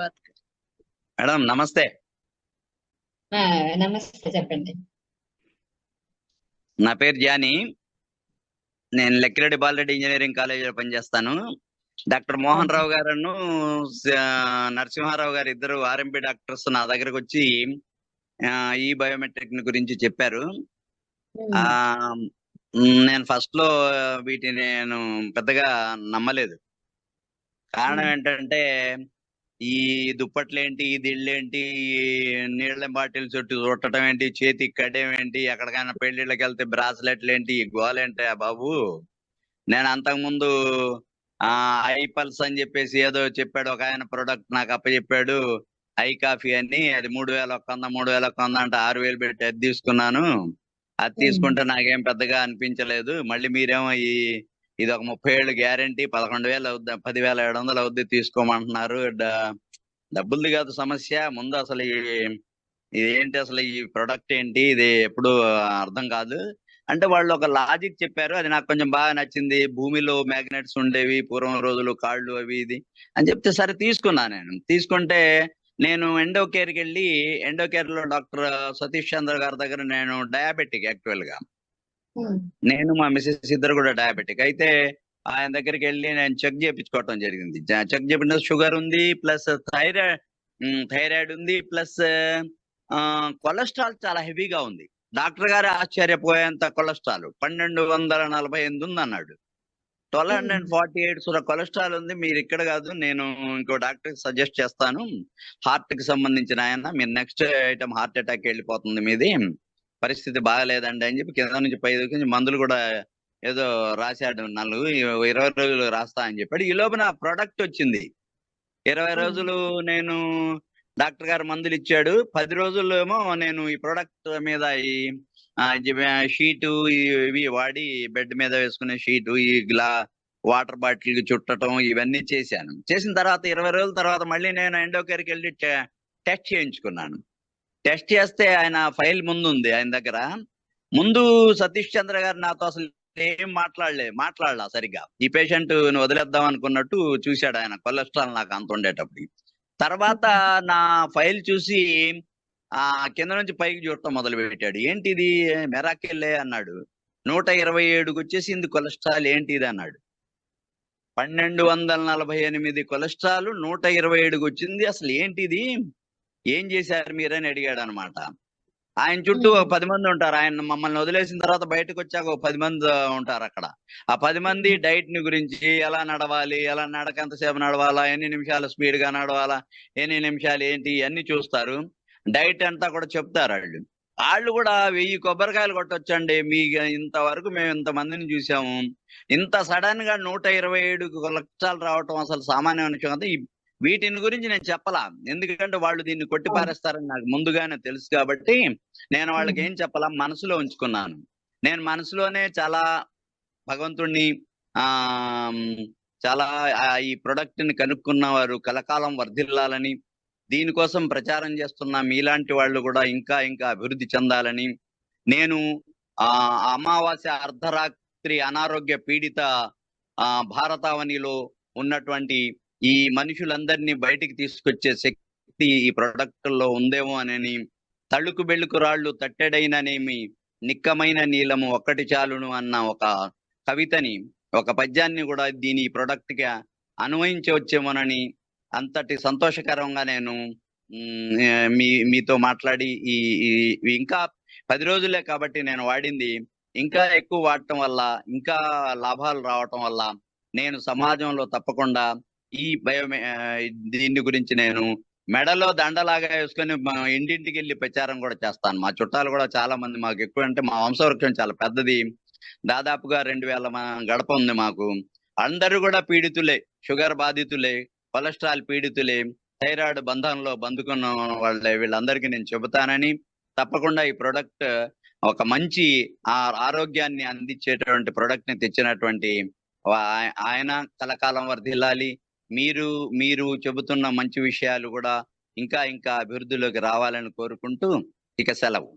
Bath madam నమస్తే. నమస్తే చెప్పండి. నా పేరు జానీ. నేను లెక్కిరెడ్డి బాలరెడ్డి ఇంజనీరింగ్ కాలేజీలో పనిచేస్తాను. డాక్టర్ మోహన్ రావు గారును నరసింహారావు గారు ఇద్దరు ఆర్ఎంపీ డాక్టర్స్ నా దగ్గరకు వచ్చి ఈ బయోమెట్రిక్ గురించి చెప్పారు. నేను ఫస్ట్లో వీటిని నేను పెద్దగా నమ్మలేదు. కారణం. ఏంటంటే ఈ దుప్పట్లేంటి ఈ దిళ్ళేంటి ఈ నీళ్ళ బాటిల్ చుట్టూ చుట్టడం ఏంటి చేతికి కడేం ఏంటి ఎక్కడికైనా పెళ్ళిళ్ళకి వెళ్తే బ్రాస్లెట్లు ఏంటి ఈ గోలేంటి బాబు? నేను అంతకుముందు ఆ ఐ పల్స్ అని చెప్పేసి ఏదో చెప్పాడు ఒక ఆయన ప్రొడక్ట్ నాకు అప్పచెప్పాడు ఐ కాఫీ అని అది మూడు వేల ఒక్క వంద మూడు వేల ఒక్క వంద అంటే ఆరు వేలు పెట్టి అది తీసుకున్నాను. అది తీసుకుంటే నాకేం పెద్దగా అనిపించలేదు. మళ్ళీ మీరేమో ఈ ఇది ఒక ముప్పై ఏళ్ళు గ్యారంటీ పదకొండు వేలు అవుద్ది పదివేల ఏడు వందలు అవుద్ది తీసుకోమంటున్నారు. డబ్బులది కాదు సమస్య. ముందు అసలు ఈ ఇది ఏంటి అసలు ఈ ప్రొడక్ట్ ఏంటి ఇది ఎప్పుడు అర్థం కాదు. అంటే వాళ్ళు ఒక లాజిక్ చెప్పారు అది నాకు కొంచెం బాగా నచ్చింది. భూమిలో మ్యాగ్నెట్స్ ఉండేవి పూర్వం రోజులు కాళ్ళు అవి ఇది అని చెప్తే సరే తీసుకున్నా నేను. తీసుకుంటే నేను ఎండోకేర్కి వెళ్ళి ఎండో కేర్లో డాక్టర్ సతీష్ చంద్ర గారి దగ్గర నేను డయాబెటిక్ యాక్చువల్గా నేను మా మిసెస్ ఇద్దరు కూడా డయాబెటిక్ అయితే ఆయన దగ్గరికి వెళ్ళి నేను చెక్ చేయించుకోవటం జరిగింది. చెక్ చేపించిన షుగర్ ఉంది ప్లస్ థైరాయిడ్ థైరాయిడ్ ఉంది ప్లస్ కొలెస్ట్రాల్ చాలా హెవీగా ఉంది. డాక్టర్ గారు ఆశ్చర్యపోయేంత కొలెస్ట్రాల్ పన్నెండు వందల నలభై ఎనిమిది ఉంది అన్నాడు. ట్వెల్వ్ హండ్రెడ్ ఫార్టీ ఎయిట్ సుర కొలెస్ట్రాల్ ఉంది. మీరు ఇక్కడ కాదు నేను ఇంకో డాక్టర్ సజెస్ట్ చేస్తాను. హార్ట్కి సంబంధించిన ఆయన. మీరు నెక్స్ట్ ఐటమ్ హార్ట్ అటాక్ వెళ్ళిపోతుంది మీది. పరిస్థితి బాగలేదండి అని చెప్పి కింద నుంచి పై నుంచి మందులు కూడా ఏదో రాశాడు నాలుగు ఇరవై రోజులు రాస్తా అని చెప్పాడు. ఈ లోపల ప్రొడక్ట్ వచ్చింది. ఇరవై. రోజులు నేను డాక్టర్ గారు మందులు ఇచ్చాడు. పది రోజుల్లో ఏమో నేను ఈ ప్రొడక్ట్ మీద ఈ షీటు ఇవి వాడి బెడ్ మీద వేసుకునే షీటు ఈ గ్లా వాటర్ బాటిల్ చుట్టడం ఇవన్నీ చేశాను. చేసిన తర్వాత ఇరవై రోజుల తర్వాత మళ్ళీ నేను ఎండోకేర్కి వెళ్ళి టెస్ట్ చేయించుకున్నాను. టెస్ట్ చేస్తే ఆయన ఫైల్ ముందు ఉంది ఆయన దగ్గర. ముందు సతీష్ చంద్ర గారు నాతో అసలు ఏం మాట్లాడలే మాట్లాడలా సరిగ్గా. ఈ పేషెంట్ వదిలేద్దాం అనుకున్నట్టు చూశాడు ఆయన కొలెస్ట్రాల్ నాకు అంత ఉండేటప్పుడు తర్వాత నా ఫైల్ చూసి ఆ కింద నుంచి పైకి చూడటం మొదలు పెట్టాడు ఏంటిది? మెరాకెళ్ళే అన్నాడు. నూట ఇరవై ఏడుకి వచ్చేసింది కొలెస్ట్రాల్ ఏంటి ఇది అన్నాడు. పన్నెండు వందల నలభై ఎనిమిది కొలెస్ట్రాల్ నూట ఇరవై ఏడుకి వచ్చింది. అసలు ఏంటిది? ఏం చేశారు మీరని అడిగాడు అనమాట ఆయన చుట్టూ ఒక పది మంది ఉంటారు. ఆయన మమ్మల్ని వదిలేసిన తర్వాత బయటకు వచ్చాక ఒక పది మంది ఉంటారు అక్కడ. ఆ పది మంది డైట్ని గురించి ఎలా నడవాలి ఎలా నడక ఎంతసేపు నడవాలా ఎన్ని నిమిషాలు స్పీడ్గా నడవాలా ఎన్ని నిమిషాలు ఏంటి అన్ని చూస్తారు. డైట్ అంతా కూడా చెప్తారు వాళ్ళు. వాళ్ళు కూడా వెయ్యి కొబ్బరికాయలు కొట్టొచ్చండి. మీ ఇంతవరకు మేము ఇంత మందిని చూసాము. ఇంత సడన్గా నూట ఇరవై ఏడు లక్షలు రావటం అసలు సామాన్యమైన విషయం వీటిని గురించి నేను చెప్పలా. ఎందుకంటే వాళ్ళు దీన్ని కొట్టి పారేస్తారని నాకు ముందుగానే తెలుసు కాబట్టి నేను వాళ్ళకి ఏం చెప్పాలా? మనసులో ఉంచుకున్నాను. నేను మనసులోనే చాలా భగవంతుణ్ణి ఆ చాలా ఈ ప్రొడక్ట్ని కనుక్కున్న వారు కలకాలం వర్ధిల్లాలని దీనికోసం ప్రచారం చేస్తున్న మీలాంటి వాళ్ళు కూడా ఇంకా ఇంకా అభివృద్ధి చెందాలని నేను ఆ అమావాస్య అర్ధరాత్రి అనారోగ్య పీడిత ఆ భారతావనిలో ఉన్నటువంటి ఈ మనుషులందరినీ బయటికి తీసుకొచ్చే శక్తి ఈ ప్రొడక్ట్లో ఉందేమో అని తళుకు బెళ్ళుకు రాళ్ళు తట్టెడైననేమి నిక్కమైన నీలము ఒక్కటి చాలును అన్న ఒక కవితని ఒక పద్యాన్ని కూడా దీని ప్రొడక్ట్గా అన్వయించవచ్చేమోనని అంతటి సంతోషకరంగా నేను మీ మీతో మాట్లాడి ఈ ఇంకా పది రోజులే కాబట్టి నేను వాడింది ఇంకా ఎక్కువ వాడటం వల్ల ఇంకా లాభాలు రావటం వల్ల నేను సమాజంలో తప్పకుండా ఈ బయో దీని గురించి నేను మెడలో దండలాగా వేసుకొని మా ఇంటింటికి వెళ్ళి ప్రచారం కూడా చేస్తాను. మా చుట్టాలు కూడా చాలా మంది మాకు ఎక్కువ అంటే మా వంశవృక్షం చాలా పెద్దది. దాదాపుగా రెండు వేల గడప ఉంది మాకు. అందరూ కూడా పీడితులే షుగర్ బాధితులే కొలెస్ట్రాల్ పీడితులే థైరాయిడ్ బంధంలో బంధుకున్న వాళ్ళే వీళ్ళందరికీ నేను చెబుతానని తప్పకుండా ఈ ప్రొడక్ట్ ఒక మంచి ఆ ఆరోగ్యాన్ని అందించేటువంటి ప్రొడక్ట్ని తెచ్చినటువంటి ఆయన కలకాలం వర్ధిల్లాలి. మీరు మీరు చెబుతున్న మంచి విషయాలు కూడా ఇంకా ఇంకా అభివృద్ధిలోకి రావాలని కోరుకుంటూ ఇక సెలవు.